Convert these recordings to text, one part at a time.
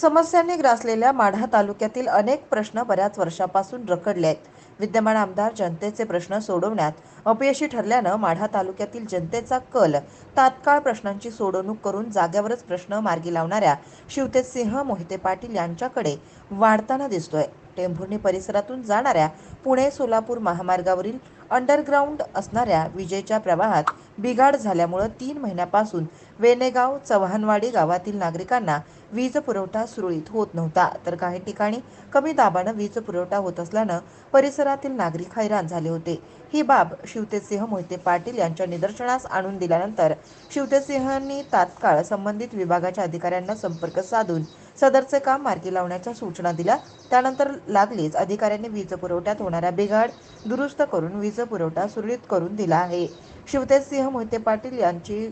समस्यांनी ग्रासलेल्या माढा तालुक्यातील अनेक प्रश्न बऱ्याच वर्षापासून रखडले आहेत. विद्यमान आमदार जनतेचे प्रश्न सोडवण्यात अपयशी ठरल्यानं माढा तालुक्यातील जनतेचा कल तात्काळ प्रश्नांची सोडवणूक करून जाग्यावरच प्रश्न मार्गी लावणाऱ्या शिवतेज सिंह मोहिते पाटील यांच्याकडे वाढताना दिसतोय. टेंभुर्णी परिसरातून जाणाऱ्या पुणे सोलापूर महामार्गावरील अंडरग्राऊंड असणाऱ्या विजेच्या प्रवाहात बिघाड झाल्यामुळं तीन महिन्यापासून वेनेगाव चव्हाणवाडी गावातील नागरिकांना वीज पुरवठा सुरळीत होत नव्हता. तर काही ठिकाणी कमी दाबानं वीज पुरवठा होत असल्यानं परिसरातील नागरिक हैराण झाले होते. ही बाब शिवतेसिंह मोहिते पाटील यांच्या निदर्शनास आणून दिल्यानंतर शिवतेसिंहांनी तात्काळ संबंधित विभागाच्या अधिकाऱ्यांना संपर्क साधून सदरचे काम मार्गी लावण्याच्या सूचना दिल्या. त्यानंतर लागलीच अधिकाऱ्यांनी वीज पुरवठ्यात होणारा बिघाड दुरुस्त करून वीज पुरवठा सुरळीत करून दिला आहे. शिवतेजसिंह मोहिते पाटील यांची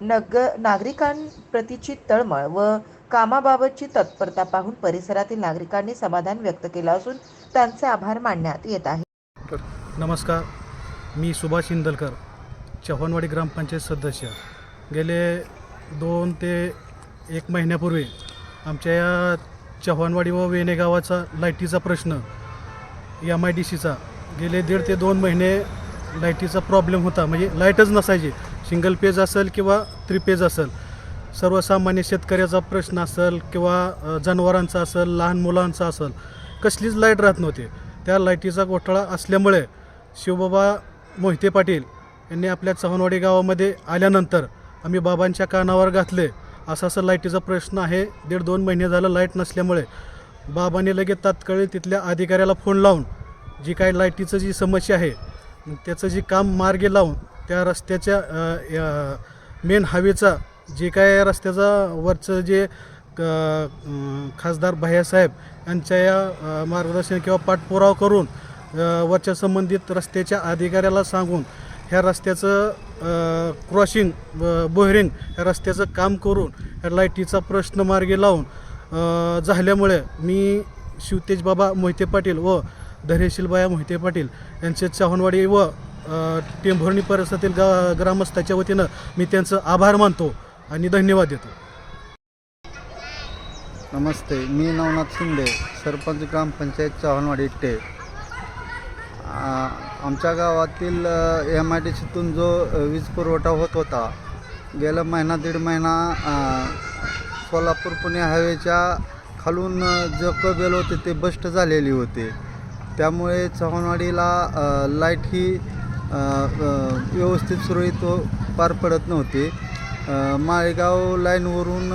नग नागरिकांप्रतीची तळमळ व कामाबाबतची तत्परता पाहून परिसरातील नागरिकांनी समाधान व्यक्त केलं असून त्यांचे आभार मानण्यात येत आहे. नमस्कार. मी सुभाष इंदलकर चव्हाणवाडी ग्रामपंचायत सदस्य. गेले दोन ते एक महिन्यापूर्वी आमच्या या चव्हाणवाडी व वेणे गावाचा लाईटीचा प्रश्न एम आय डी सीचा गेले दीड ते दोन महिने लाईटीचा प्रॉब्लेम होता. म्हणजे लाईटच नसायची. सिंगल पेज असेल किंवा थ्री पेज असेल. सर्वसामान्य शेतकऱ्याचा प्रश्न असेल किंवा जनावरांचा असेल लहान मुलांचा असेल कसलीच लाइट राहत नव्हती. त्या लाईटीचा घोटाळा असल्यामुळे शिवबाबा मोहिते पाटील यांनी आपल्या चव्हाणवाडी गावामध्ये आल्यानंतर आम्ही बाबांच्या कानावर घातले. असं असं लाईटीचा प्रश्न आहे. दीड दोन महिने झालं लाइट नसल्यामुळे बाबांनी लगेच तात्काळ तिथल्या अधिकाऱ्याला फोन लावून जी काय लाईटीचं जी समस्या आहे त्याचं जे काम मार्गी लावून त्या रस्त्याच्या मेन हायवेचा जे काय रस्त्याचा वरचं जे क- खासदार भैयासाहेब यांच्या या मार्गदर्शन किंवा पाठपुरावा करून वरच्या संबंधित रस्त्याच्या अधिकाऱ्याला सांगून ह्या रस्त्याचं क्रॉसिंग बोहरिंग ह्या रस्त्याचं काम करून ह्या लाईटीचा प्रश्न मार्गी लावून झाल्यामुळे मी शिवतेज बाबा मोहिते पाटील व धैर्यशीलबाया मोहिते पाटील यांचे चव्हाणवाडी व अ, परिसरातील गा ग्रामस्थाच्या वतीनं मी त्यांचं आभार मानतो आणि धन्यवाद देतो. नमस्ते मी नवनाथ शिंदे सरपंच ग्रामपंचायत चव्हाणवाडी इट्टे. आमच्या गावातील एम आय डी सीतून जो वीज पुरवठा होत होता गेला महिना दीड महिना सोलापूर पुणे हायवेच्या खालून जो कबेल होते ते बस्ट झालेली होते. त्यामुळे चव्हाणवाडीला लाइट ही व्यवस्थित सुरळीत पार पडत नव्हती. माळेगाव लाईनवरून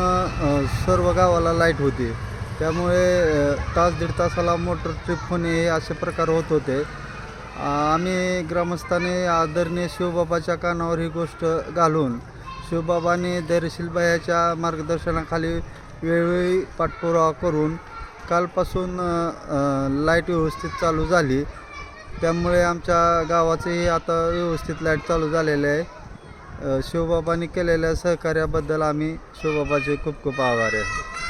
सर्व गावाला लाइट होती. त्यामुळे तास दीड तासाला मोटर ट्रिप होणे हे असे प्रकार होत होते. आम्ही ग्रामस्थाने आदरणीय शिवबाबाच्या कानावर ही गोष्ट घालून शिवबाबांनी धैर्यशीलबायाच्या मार्गदर्शनाखाली वेळोवेळी पाठपुरावा करून कालपासून लाइट व्यवस्थित चालू झाली. त्यामुळे आमच्या गावाचंही आता व्यवस्थित लाइट चालू झालेले आहे. शिवबाबांनी केलेल्या सहकार्याबद्दल आम्ही शिवबाबाचे खूप खूप आभारी आहे.